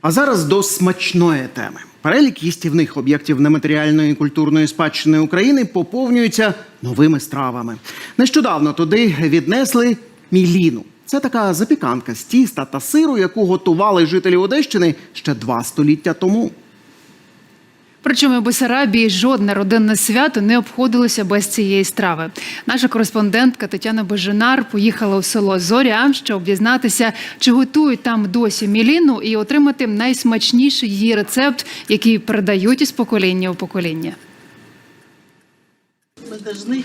А зараз до смачної теми. Перелік їстівних об'єктів нематеріальної культурної спадщини України поповнюється новими стравами. Нещодавно туди віднесли міліну. Це така запіканка з тіста та сиру, яку готували жителі Одещини ще два століття тому. Причому в Бесарабії жодне родинне свято не обходилося без цієї страви. Наша кореспондентка Тетяна Бежинар поїхала у село Зоря, щоб дізнатися, чи готують там досі міліну і отримати найсмачніший її рецепт, який передають із покоління у покоління. Мы должны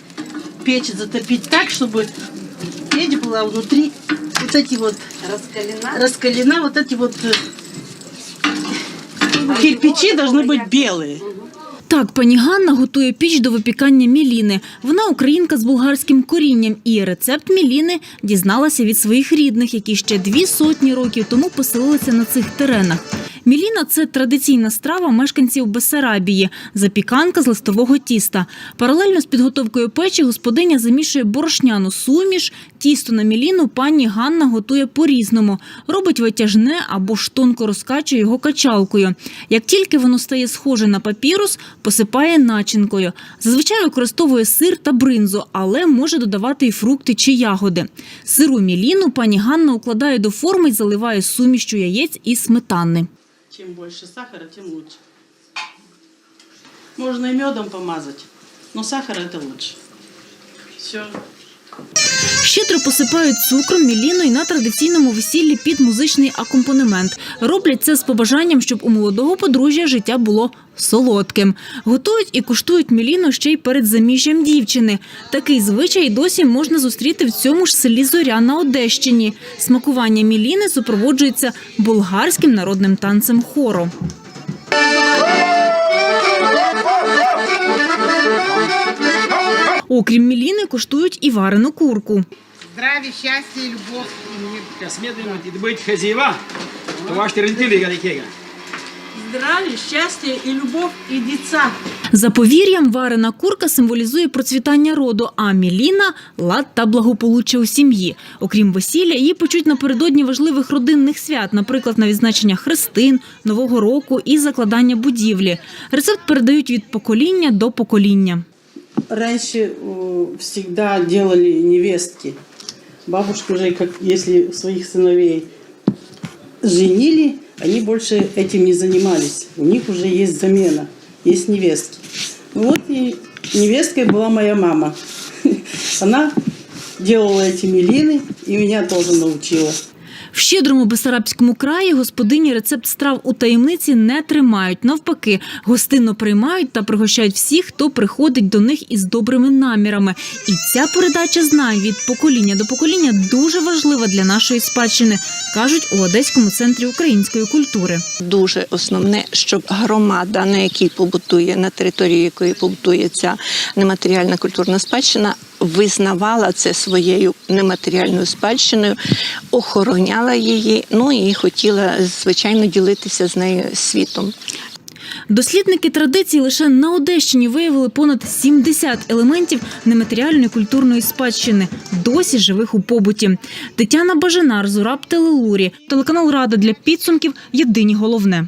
печь затопить так, чтобы печь была внутри вот эти вот раскалена, раскалена вот эти вот э, кирпичи должны быть белые. Так, пані Ганна готує піч до випікання міліни. Вона українка з болгарським корінням, і рецепт міліни дізналася від своїх рідних, які ще дві сотні років тому поселилися на цих теренах. Міліна це традиційна страва мешканців Бесарабії, запіканка з листового тіста. Паралельно з підготовкою печі господиня замішує борошняну суміш. Тісто на міліну пані Ганна готує по-різному. Робить витяжне або ж тонко розкачує його качалкою. Як тільки воно стає схоже на папірус, посипає начинкою. Зазвичай використовує сир та бринзу, але може додавати і фрукти чи ягоди. Сиру міліну пані Ганна укладає до форми і заливає сумішчю яєць і сметани. Чем больше сахара, тем лучше. Можно и медом помазать, но сахар это лучше. Все. Щедро посипають цукром, міліною на традиційному весіллі під музичний акомпанемент. Роблять це з побажанням, щоб у молодого подружжя життя було солодким. Готують і куштують міліну ще й перед заміжжям дівчини. Такий звичай досі можна зустріти в цьому ж селі Зоря на Одещині. Смакування міліни супроводжується болгарським народним танцем хору. Окрім міліни, куштують і варену курку. Здравия, счастья и любовь и мир. Косметика быть хозяева, то ваши родители горякега. Здравия, счастья и любовь и деца. За повір'ям, варена курка символізує процвітання роду, а міліна лад та благополуччя у сім'ї. Окрім весілля, її почуть напередодні важливих родинних свят, наприклад, на відзначення хрестин, нового року і закладання будівлі. Рецепт передають від покоління до покоління. Раньше э, всегда делали невестки. Бабушки уже, как если своих сыновей женили, они больше этим не занимались. У них уже есть замена, есть невестки. Ну Вот и невесткой была моя мама. Она делала эти милины и меня тоже научила. В щедрому Бесарабському краї господині рецепт страв у таємниці не тримають. Навпаки, гостинно приймають та пригощають всіх, хто приходить до них із добрими намірами. І ця передача знань від покоління до покоління дуже важлива для нашої спадщини, кажуть у Одеському центрі української культури. дуже основне, щоб громада, на якій побутує, на території якої побутує ця нематеріальна культурна спадщина, визнавала це своєю нематеріальною спадщиною, охороняла її, ну і хотіла звичайно ділитися з нею світом. Дослідники традицій лише на Одещині виявили понад 70 елементів нематеріальної культурної спадщини, досі живих у побуті. Тетяна Бажанар, Зураб Телелурі, телеканал Рада для підсумків. Єдині головне.